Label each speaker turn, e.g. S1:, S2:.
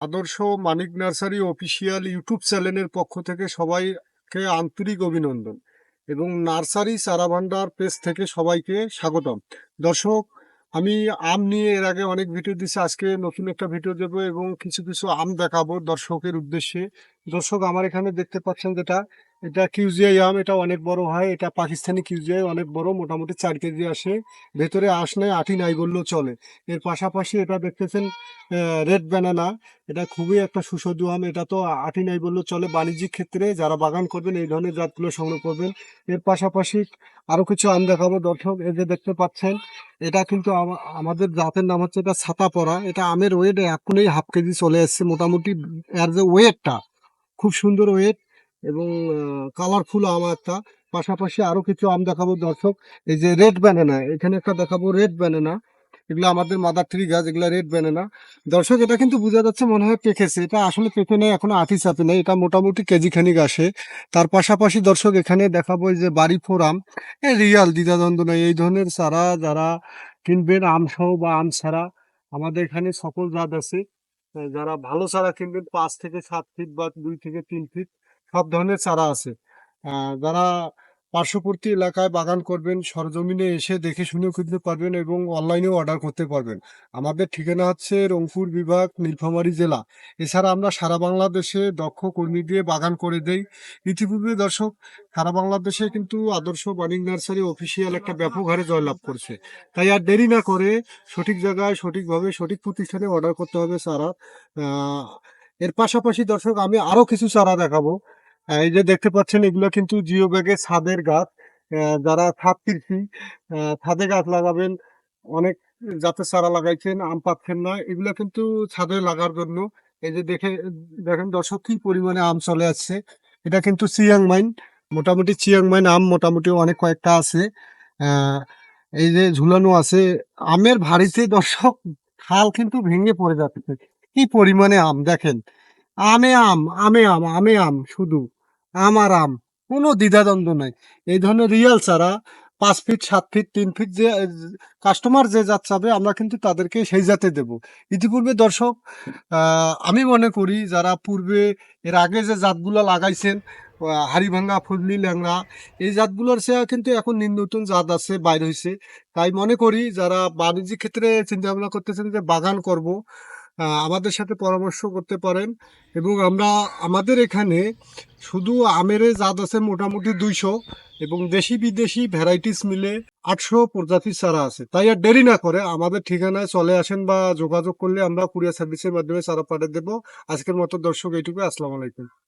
S1: আদর্শ মানিক nursery official YouTube চ্যানেলের পক্ষ থেকে সবাইকে আন্তরিক অভিনন্দন এবং নার্সারি চারাভান্ডার পেজ থেকে সবাইকে স্বাগতম। দর্শক, আমি আম নিয়ে এর আগে অনেক ভিডিও দিচ্ছি আজকে নতুন একটা ভিডিও দেবো এবং কিছু কিছু আম দেখাবো দর্শকের উদ্দেশ্যে। দর্শক, আমার এখানে দেখতে পাচ্ছেন যেটা এটা কিউজিআই আম এটা অনেক বড় হয়, এটা পাকিস্তানি কিউজিআই অনেক বড়, মোটামুটি চার কেজি আসে। ভেতরে আঁশ নেই, আটি নাই বললেও চলে। এর পাশাপাশি এটা দেখতেছেন রেড ব্যানানা এটা খুবই একটা সুস্বাদু আম, এটা তো আটি নাই বললেও চলে। বাণিজ্যিক ক্ষেত্রে যারা বাগান করবেন, এই ধরনের জাতগুলো সংগ্রহ করবেন। এর পাশাপাশি আরও কিছু আম দেখাবো, দর্শক, এই যে দেখতে পাচ্ছেন, এটা কিন্তু আমাদের জাতের নাম হচ্ছে এটা ছাতা পড়া এটা আমের ওয়েট এখনই হাফ কেজি চলে এসছে, মোটামুটি, এর যে ওয়েটটা খুব সুন্দর ওয়েট এবং কালারফুল আম একটা। পাশাপাশি আরও কিছু আম দেখাবো, দর্শক। এই যে রেড ব্যানানা এখানে একটা দেখাবো রেড ব্যানানা এগুলো আমাদের মাদার ট্রি গাছ, এগুলো রেড ব্যানানা দর্শক, এটা কিন্তু বোঝা যাচ্ছে মনে হয় পেকেছে এটা আসলে পেকে নেই, এখনও আটি চাপে নেই। এটা মোটামুটি কেজি খানিক আসে। তার পাশাপাশি, দর্শক, এখানে দেখাবো যে বাড়ি ফোর আম রিয়াল দ্বিধাদ্বন্দ্ব নয় এই ধরনের চারা যারা কিনবেন আম সহ বা আম ছাড়া, আমাদের এখানে সকল জাত আছে। যারা ভালো চারা কিনবেন, পাঁচ থেকে সাত ফিট বা দুই থেকে তিন ফিট সব ধরনের চারা আছে। যারা পার্শ্ববর্তী এলাকায় বাগান করবেন, সরজমিনে এসে দেখে শুনেও কিনতে পারবেন এবং অনলাইনেও অর্ডার করতে পারবেন। আমাদের ঠিকানা হচ্ছে রংপুর বিভাগ, নীলফামারী জেলা। এছাড়া আমরা সারা বাংলাদেশে দক্ষ কর্মী দিয়ে বাগান করে দেই। ইতিপূর্বে দর্শক, সারা বাংলাদেশে কিন্তু আদর্শ বার্নিং নার্সারি অফিসিয়াল একটা ব্যাপক হারে জয়লাভ করছে। তাই আর দেরি না করে সঠিক জায়গায়, সঠিকভাবে সঠিক প্রতিষ্ঠানে অর্ডার করতে হবে চারা। এর পাশাপাশি দর্শক, আমি আরও কিছু চারা দেখাবো। এই যে দেখতে পাচ্ছেন, এগুলো কিন্তু জিও ব্যাগের ছাদের গাছ। যারা ছাদ কৃষি ছাদে গাছ লাগাবেন, অনেক যাতে চারা লাগাইছেন, আম পাচ্ছেন না, এগুলো কিন্তু ছাদে লাগার জন্য। এই যে দেখে, দেখেন দর্শক, কি পরিমাণে আম চলে আসছে। এটা কিন্তু চিয়াং মাইন, মোটামুটি চিয়াং মাইন আম মোটামুটি অনেক কয়েকটা আছে। এই যে ঝুলানো আছে, আমের ভারিতে দর্শক, খাল কিন্তু ভেঙে পড়ে যাচ্ছে। কি পরিমাণে আম, দেখেন। আমে আম আমে আম আমে আম, শুধু। আম আর আম। কোনো দ্বিধাদ্বন্দ্ব নাই। এই ধরনের রিয়েল ছাড়া পাঁচ ফিট সাত ফিট তিন ফিট যে কাস্টমার যে জাত চাবে, আমরা কিন্তু তাদেরকে সেই জাতে দেব। ইতিপূর্বে দর্শক আমি মনে করি যারা পূর্বে এর আগে যে জাতগুলো লাগাইছেন হাড়িভাঙ্গা ফজলি ল্যাংড়া, এই জাতগুলোর সে কিন্তু এখন নতুন জাত আছে, বাইর হয়েছে তাই মনে করি যারা বাণিজ্যিক ক্ষেত্রে চিন্তা ভাবনা করতেছেন যে বাগান করব আমাদের সাথে পরামর্শ করতে পারেন। এবং আমরা, আমাদের এখানে শুধু আমের জাত আছে মোটামুটি দুইশো এবং দেশি বিদেশি ভ্যারাইটিস মিলে আটশো প্রজাতির চারা আছে। তাই আর দেরি না করে আমাদের ঠিকানায় চলে আসেন বা যোগাযোগ করলে আমরা কুরিয়ার সার্ভিসের মাধ্যমে চারা পাঠিয়ে দেবো। আজকের মতো দর্শক এইটুকু আসসালামু আলাইকুম।